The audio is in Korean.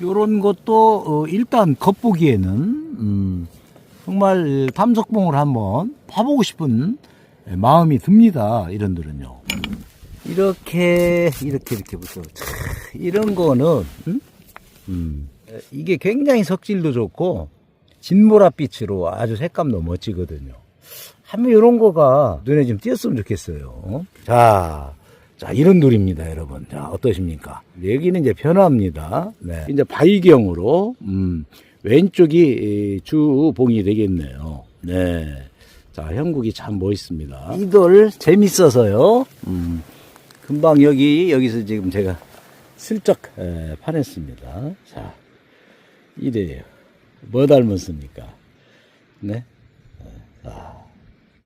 요런 것도 어, 일단 겉보기에는 음, 정말 탐석봉을 한번 파보고 싶은 마음이 듭니다. 이런 들은요. 이렇게 이렇게 이렇게부터 참, 이런 거는 음? 음, 이게 굉장히 석질도 좋고 진보랏빛으로 아주 색감도 멋지거든요. 한번 이런 거가 눈에 좀 띄었으면 좋겠어요. 자, 자 이런 돌입니다, 여러분. 자 어떠십니까? 여기는 이제 변화입니다. 네, 이제 바위경으로 음, 왼쪽이 이 주봉이 되겠네요. 네. 자, 형국이 참 멋있습니다. 이돌 재밌어서요. 음, 금방 여기, 여기서 지금 제가 슬쩍 에, 파냈습니다. 자, 이래요. 뭐 닮았습니까? 네. 자,